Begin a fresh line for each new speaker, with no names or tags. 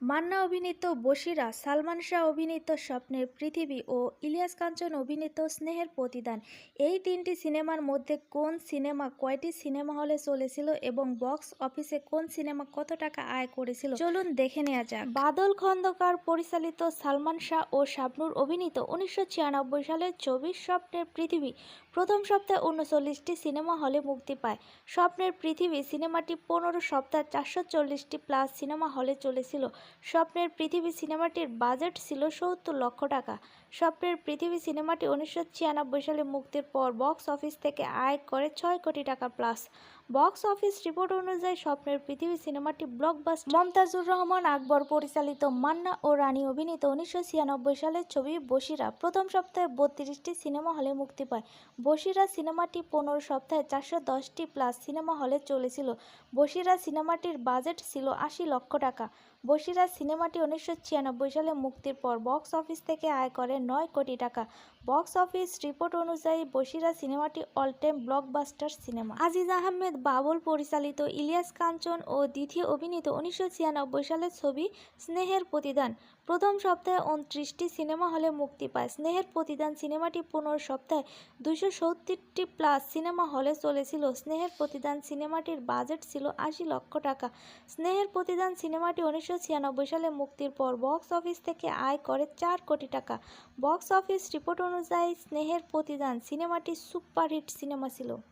মান্না অভিনীত বসিরা সালমান শাহ অভিনীত স্বপ্নের পৃথিবী ও ইলিয়াস কাঞ্চন অভিনীত স্নেহের প্রতিদান। এই তিনটি সিনেমার মধ্যে কোন সিনেমা কয়টি সিনেমা হলে চলেছিল এবং বক্স অফিসে কোন সিনেমা কত টাকা আয় করেছিল? চলুন দেখে নেওয়া যাক। বাদল খন্দকার পরিচালিত সালমান শাহ ও শাবনুর অভিনীত উনিশশো সালের চব্বিশ স্বপ্নের পৃথিবী। প্রথম সপ্তাহে উনচল্লিশটি সিনেমা হলে মুক্তি পায়। স্বপ্নের পৃথিবী সিনেমাটি পনেরো সপ্তাহ চারশো চল্লিশটি প্লাস সিনেমা হলে চলেছিল। স্বপ্নের পৃথিবী সিনেমাটির বাজেট ছিল সত্তর লক্ষ টাকা। স্বপ্নের পৃথিবী সিনেমাটি উনিশশো ছিয়ানব্বই সালে মুক্তির পর বক্স অফিস থেকে আয় করে ছয় কোটি টাকা প্লাস। বক্স অফিস রিপোর্ট অনুযায়ী স্বপ্নের পৃথিবী সিনেমাটি ব্লকবাস্টার মমতাজুর রহমান, আকবর, পরিচালিত মান্না ও রানী অভিনীত উনিশশো ছিয়ানব্বই সালের ছবি বসিরা প্রথম সপ্তাহে বত্রিশটি সিনেমা হলে মুক্তি পায়। বসিরা সিনেমাটি পনেরো সপ্তাহে চারশো দশটি প্লাস সিনেমা হলে চলেছিল। বসিরা সিনেমাটির বাজেট ছিল আশি লক্ষ টাকা। বসিরা সিনেমাটি উনিশশো ছিয়ানব্বই সালে মুক্তির পর বক্স অফিস থেকে আয় করে নয় কোটি টাকা। বক্স অফিস রিপোর্ট অনুযায়ী বসিরা সিনেমাটি all time blockbuster cinema. Aziz Ahmed Babul পরিচালিত ইলিয়াস কাঞ্চন ও দ্বিতীয় অভিনীত উনিশশো ছিয়ানব্বই সালের ছবি স্নেহের প্রতিদান। প্রথম সপ্তাহে উনত্রিশটি সিনেমা হলে মুক্তি পায়। স্নেহের প্রতিদান সিনেমাটি পনেরো সপ্তাহে দুশো সত্তরটি প্লাস সিনেমা হলে চলেছিল। স্নেহের প্রতিদান সিনেমাটির বাজেট ছিল আশি লক্ষ টাকা। স্নেহের প্রতিদান সিনেমাটি উনিশশো ছিয়ানব্বই সালে মুক্তির পর বক্স অফিস থেকে আয় করে চার কোটি টাকা। বক্স অফিস রিপোর্ট অনুযায়ী স্নেহের প্রতিদান সিনেমাটি সুপারহিট সিনেমা ছিল।